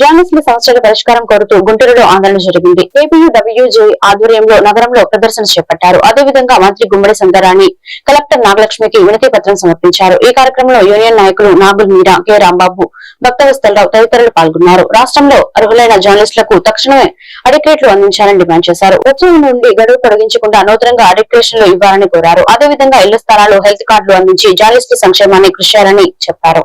జర్నలిస్టుల సమస్యల పరిష్కారం కోరుతూ గుంటూరులో ఆందోళన జరిగింది. ఏపీయూడబ్ల్యూజే ఆధ్వర్యంలో నగరంలో ప్రదర్శన చేపట్టారు. అదేవిధంగా మంత్రి గుమ్మడి సందరాణి కలెక్టర్ నాగలక్ష్మికి వినతి పత్రం సమర్పించారు. ఈ కార్యక్రమంలో యూనియన్ నాయకులు నాగుల్ మీరా కె. రాంబాబు భక్తవస్తలరావు తదితరులు పాల్గొన్నారు. రాష్ట్రంలో అర్హులైన జర్నలిస్టులకు తక్షణమే అడిక్రేట్లు అందించాలని డిమాండ్ చేశారు. వచ్చే నుండి గడువు పొడిగించకుండా నూతనంగా అడిక్రేషన్లు ఇవ్వాలని కోరారు. అదేవిధంగా ఇళ్ళ స్థలాలు హెల్త్ కార్డులు అందించి జర్నలిస్టు సంక్షేమాన్ని కృషి చేయాలని చెప్పారు.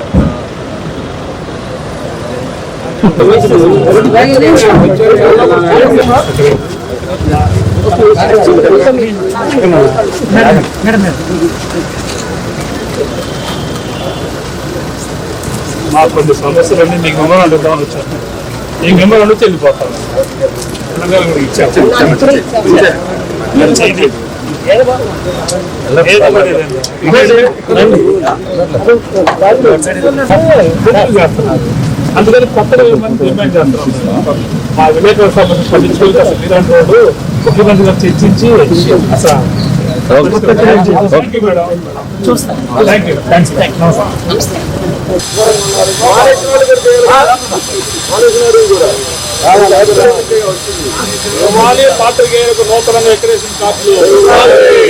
మా కొన్ని సమస్యలన్నీ మీకు మెంబర్ అడుగుదామని వచ్చాను. నీకు మెంబర్ అడిగితే వెళ్ళిపోతాను. కూడా ఇచ్చాను అందుకని కొత్తగా డిమాండ్ చేస్తున్నాం మా విలేకరుల సంబంధించి పట్టించుకోవాలి అసలు మీలాంటి రోడ్డు ముఖ్యమంత్రి గారు చర్చించి అసలు థ్యాంక్ రుమాలి పాత్రికేయులకు నూతనంగా ఎక్రేషన్ కార్డులు.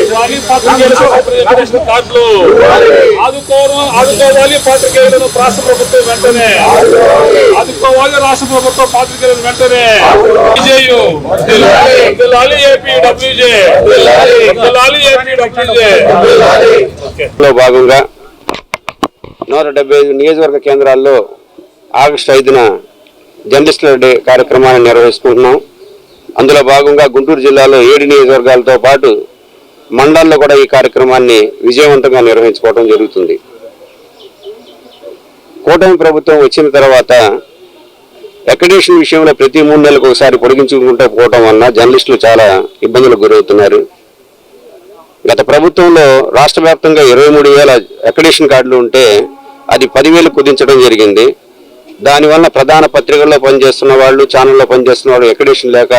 రుమాలి పాత్రికేయులకు నూతన ఎక్రేషన్ కార్డులు. ఆదుకోవడం ఆదుకోవాలి పాత్రికేయులను రాష్ట్ర ప్రభుత్వం వెంటనే. ఆదుకోవాలి రాష్ట్ర ప్రభుత్వం పాత్రికేయులను వెంటనే. విజయు. AP WJ. వర్ధిల్లాలి ఏపీ డబ్ల్యూజే. లో భాగంగా నూట డెబ్బై ఐదు నియోజకవర్గ కేంద్రాల్లో ఆగస్టు ఐదున జర్నలిస్టుల డే కార్యక్రమాన్ని నిర్వహిస్తున్నాం అందులో భాగంగా గుంటూరు జిల్లాలో ఏడు నియోజకవర్గాలతో పాటు మండలాల్లో కూడా ఈ కార్యక్రమాన్ని విజయవంతంగా నిర్వహించుకోవడం జరుగుతుంది. కూటమి ప్రభుత్వం వచ్చిన తర్వాత అక్రిడేషన్ విషయంలో ప్రతి మూడు నెలలకు ఒకసారి పొడిగించుకుంటూ పోవడం వలన జర్నలిస్టులు చాలా ఇబ్బందులకు గురవుతున్నారు. గత ప్రభుత్వంలో రాష్ట్ర వ్యాప్తంగా ఇరవై మూడు వేల అక్రిడేషన్ కార్డులు ఉంటే అది పదివేలు కుదించడం జరిగింది. దానివల్ల ప్రధాన పత్రికల్లో పనిచేస్తున్న వాళ్ళు ఛానల్లో పనిచేస్తున్న వాళ్ళు అక్రిడేషన్ లేక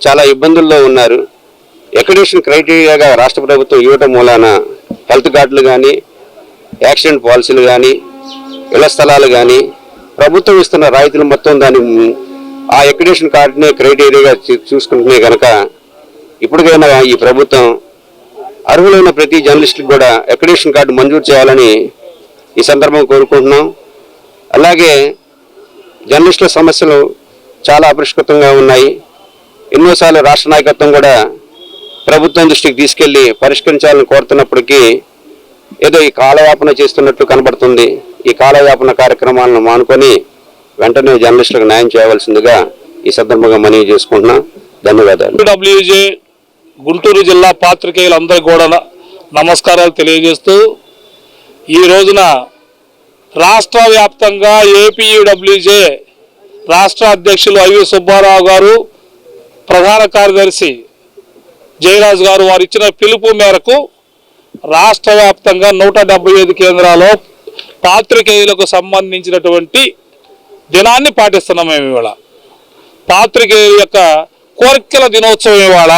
చాలా ఇబ్బందుల్లో ఉన్నారు. అక్రిడేషన్ క్రైటీరియాగా రాష్ట్ర ప్రభుత్వం ఇవ్వటం మూలాన హెల్త్ కార్డులు కానీ యాక్సిడెంట్ పాలసీలు కానీ ఇళ్ళ స్థలాలు కానీ ప్రభుత్వం ఇస్తున్న రాయితీలు మొత్తం దాని ఆ ఎక్కడేషన్ కార్డునే క్రైటీరియాగా చూ- చూసుకుంటున్నాయి కనుక ఇప్పటికైనా ఈ ప్రభుత్వం అర్హులైన ప్రతి జర్నలిస్టులకు కూడా ఎక్కడేషన్ కార్డు మంజూరు చేయాలని ఈ సందర్భం కోరుకుంటున్నాం. అలాగే జర్నలిస్టుల సమస్యలు చాలా అపరిష్కృతంగా ఉన్నాయి. ఎన్నోసార్లు రాష్ట్ర నాయకత్వం కూడా ప్రభుత్వం దృష్టికి తీసుకెళ్ళి పరిష్కరించాలని కోరుతున్నప్పటికీ ఏదో ఈ కాలయాపన చేస్తున్నట్లు కనబడుతుంది. ఈ కాలయాపన కార్యక్రమాలను మానుకొని వెంటనే జర్నలిస్టులకు న్యాయం చేయవలసిందిగా ఈ సందర్భంగా మనవి చేసుకుంటున్నా. ధన్యవాదాలు. డబ్ల్యూజే గుంటూరు జిల్లా పాత్రికేయులందరికీ కూడా నమస్కారాలు తెలియజేస్తూ ఈ రోజున రాష్ట్ర వ్యాప్తంగా ఏపీయూడబ్ల్యూజే రాష్ట్ర అధ్యక్షులు ఐవి సుబ్బారావు గారు ప్రధాన కార్యదర్శి జయరాజు గారు వారు ఇచ్చిన పిలుపు మేరకు రాష్ట్ర వ్యాప్తంగా నూట డెబ్బై ఐదు కేంద్రాల్లో పాత్రికేయులకు సంబంధించినటువంటి దినాన్ని పాటిస్తున్నాం మేము ఇవాళ. పాత్రికేయుల యొక్క కోరికల దినోత్సవం ఇవాళ.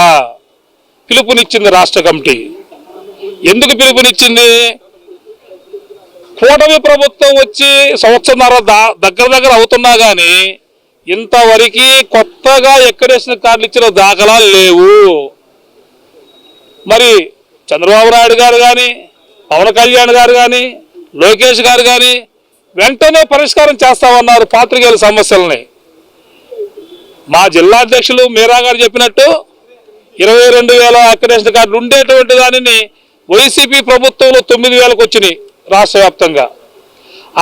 పిలుపునిచ్చింది రాష్ట్ర కమిటీ. ఎందుకు పిలుపునిచ్చింది? కూటమి ప్రభుత్వం వచ్చి సంవత్సరంన్నర దగ్గర దగ్గర అవుతున్నా కానీ ఇంతవరకు కొత్తగా ఎక్కడేసిన కార్డులు ఇచ్చిన దాఖలాలు లేవు. మరి చంద్రబాబు నాయుడు గారు కానీ పవన్ కళ్యాణ్ గారు కానీ లోకేష్ గారు కానీ వెంటనే పరిష్కారం చేస్తామన్నారు పాత్రికేయుల సమస్యల్ని. మా జిల్లా అధ్యక్షులు మీరా గారు చెప్పినట్టు ఇరవై రెండు వేల అక్రిడేషన్ కార్డులు ఉండేటువంటి దానిని వైసీపీ ప్రభుత్వంలో తొమ్మిది వేలకు వచ్చినాయి. రాష్ట్ర వ్యాప్తంగా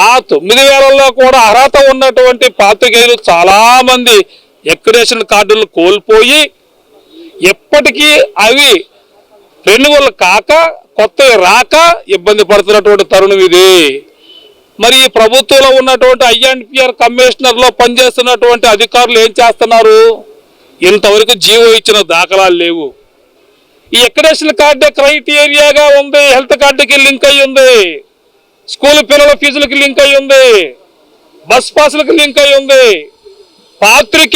ఆ తొమ్మిది వేలలో కూడా అర్హత ఉన్నటువంటి పాత్రికేయులు చాలామంది ఎక్కడేషన్ కార్డులు కోల్పోయి ఎప్పటికీ అవి రెన్యువల్ కాక కొత్తవి రాక ఇబ్బంది పడుతున్నటువంటి తరుణం ఇది. మరి ఈ ప్రభుత్వంలో ఉన్నటువంటి ఐఎన్పిఆర్ కమిషనర్లో పనిచేస్తున్నటువంటి అధికారులు ఏం చేస్తున్నారు? ఇంతవరకు జీవో ఇచ్చిన దాఖలాలు లేవు. ఈ ఎక్కడేషన్ కార్డే క్రైటీరియాగా ఉంది హెల్త్ కార్డుకి లింక్ అయ్యి ఉంది. స్కూల్ పిల్లల ఫీజులకి లింక్ అయి ఉంది బస్ పాసులకు లింక్ అయి ఉంది పాత్రిక